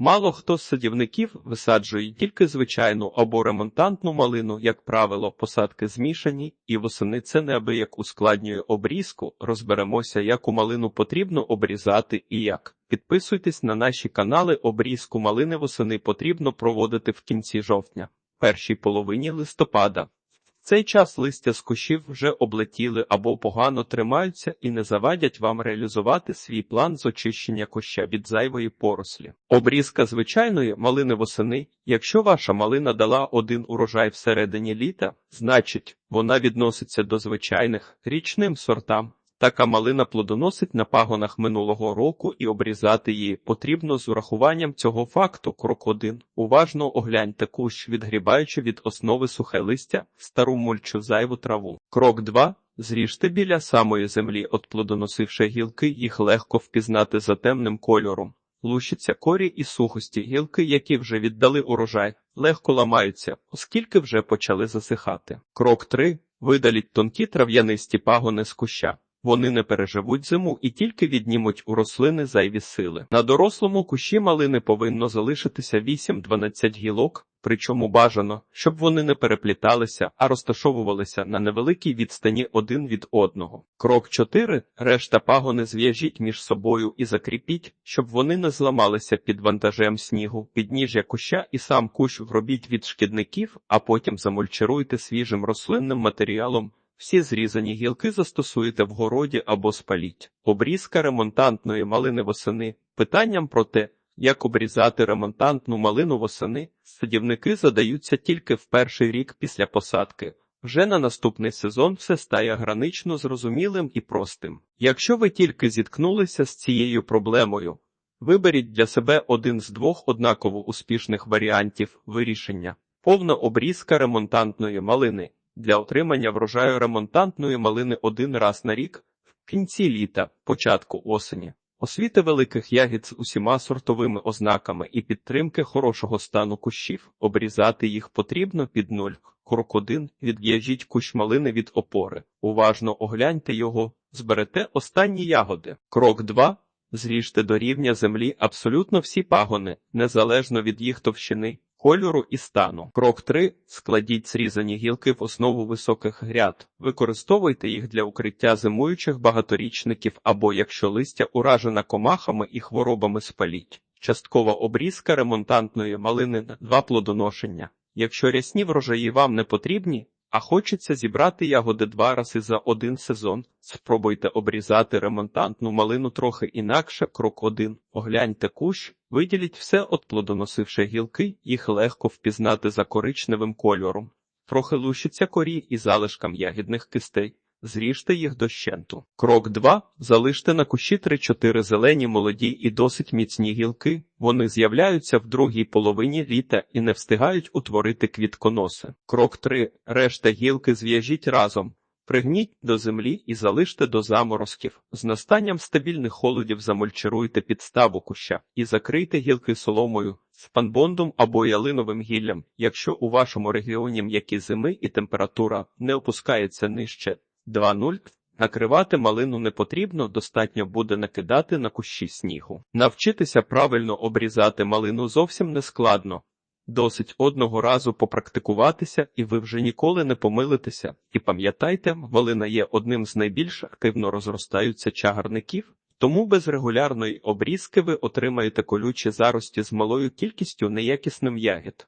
Мало хто з садівників висаджує тільки звичайну або ремонтантну малину, як правило, посадки змішані, і восени це неабияк ускладнює обрізку. Розберемося, як у малину потрібно обрізати і як. Підписуйтесь на наші канали. Обрізку малини восени потрібно проводити в кінці жовтня, першій половині листопада. Цей час листя з кущів вже облетіли або погано тримаються і не завадять вам реалізувати свій план з очищення куща від зайвої порослі. Обрізка звичайної малини восени. Якщо ваша малина дала один урожай всередині літа, значить вона відноситься до звичайних річним сортам. Така малина плодоносить на пагонах минулого року і обрізати її потрібно з урахуванням цього факту. Крок 1. Уважно огляньте кущ, відгрібаючи від основи сухе листя, стару мульчу зайву траву. Крок 2. Зріжте біля самої землі, от плодоносивши гілки, їх легко впізнати за темним кольором. Лущаться корі і сухості гілки, які вже віддали урожай, легко ламаються, оскільки вже почали засихати. Крок 3. Видаліть тонкі трав'янисті пагони з куща. Вони не переживуть зиму і тільки віднімуть у рослини зайві сили. На дорослому кущі малини повинно залишитися 8-12 гілок, причому бажано, щоб вони не перепліталися, а розташовувалися на невеликій відстані один від одного. Крок 4. Решта пагони зв'яжіть між собою і закріпіть, щоб вони не зламалися під вантажем снігу, підніжжя куща і сам кущ вробіть від шкідників, а потім замульчируйте свіжим рослинним матеріалом. Всі зрізані гілки застосуєте в городі або спаліть. Обрізка ремонтантної малини восени. Питанням про те, як обрізати ремонтантну малину восени, садівники задаються тільки в перший рік після посадки. Вже на наступний сезон все стає гранично зрозумілим і простим. Якщо ви тільки зіткнулися з цією проблемою, виберіть для себе один з двох однаково успішних варіантів вирішення: повна обрізка ремонтантної малини для отримання врожаю ремонтантної малини один раз на рік в кінці літа, початку осені. Освіти великих ягід з усіма сортовими ознаками і підтримки хорошого стану кущів, обрізати їх потрібно під нуль. Крок 1. Відв'яжіть кущ малини від опори. Уважно огляньте його, зберете останні ягоди. Крок 2. Зріжте до рівня землі абсолютно всі пагони, незалежно від їх товщини, кольору і стану. Крок 3. Складіть срізані гілки в основу високих гряд. Використовуйте їх для укриття зимуючих багаторічників або якщо листя уражена комахами і хворобами спаліть. Часткова обрізка ремонтантної малини два плодоношення. Якщо рясні врожаї вам не потрібні, а хочеться зібрати ягоди два рази за один сезон. Спробуйте обрізати ремонтантну малину трохи інакше. Крок 1. Огляньте кущ, виділіть все от плодоносивши гілки, їх легко впізнати за коричневим кольором. Трохи лущиться корі і залишкам ягідних кистей. Зріжте їх дощенту. Крок 2. Залиште на кущі 3-4 зелені молоді і досить міцні гілки. Вони з'являються в другій половині літа і не встигають утворити квітконоси. Крок 3. Решта гілки зв'яжіть разом. Пригніть до землі і залиште до заморозків. З настанням стабільних холодів замульчируйте підставу куща і закрийте гілки соломою, спанбондом або ялиновим гіллям, якщо у вашому регіоні м'які зими і температура не опускається нижче 2.0. Накривати малину не потрібно, достатньо буде накидати на кущі снігу. Навчитися правильно обрізати малину зовсім не складно. Досить одного разу попрактикуватися, і ви вже ніколи не помилитеся. І пам'ятайте, малина є одним з найбільш активно розростаються чагарників, тому без регулярної обрізки ви отримаєте колючі зарості з малою кількістю неякісним ягід.